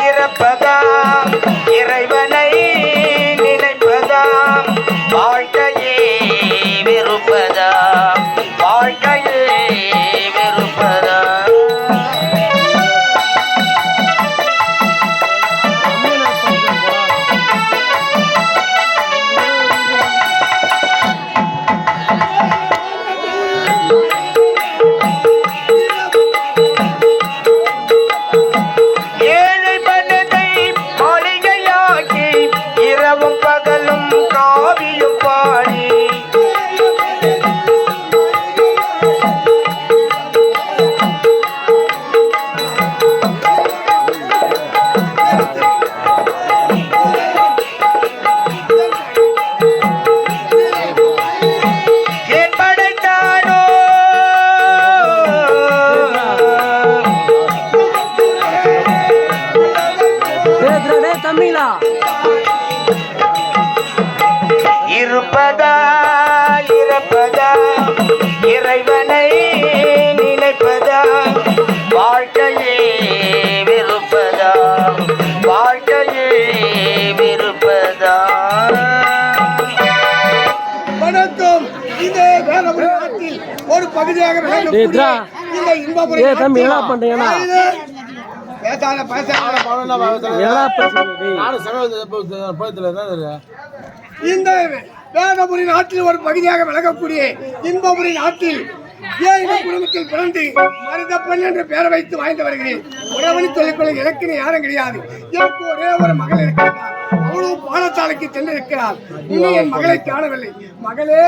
இறப்பதாம் இறைவனை நினைப்பதா? வாழ்க்கையே வெறுப்பதா? வாழ்க்கையே வெறுப்பதா? தமிழா? இருப்பதா இறப்பதா இறைவனை நினைப்பதா? வாழ்க்கையே வெறுப்பதா? வாழ்க்கையே வெறுப்பதா? வணக்கம். வேலபுரி நாட்டில் ஒரு பகுதியாக. இந்த இன்பபுரி ஏ பேசாத பேசாத. இந்த வேதபுரி நாட்டில் ஒரு பகுதியாக விளங்கக்கூடிய இன்பபுரி நாட்டில் ஏழை குடும்பத்தில் பிறந்து மருத பெண் என்று பெயர் வைத்து வாழ்ந்து வருகிறேன்? உறவழி தொழிற்கொள்ள எனக்கு யாரும் கிடையாது. எனக்கு ஒரே ஒரு மகள் இருக்கிறார். அவளும் பாடசாலைக்கு சென்றிருக்கிறார் இன்னும் என் மகளை காணவில்லை. மகளே!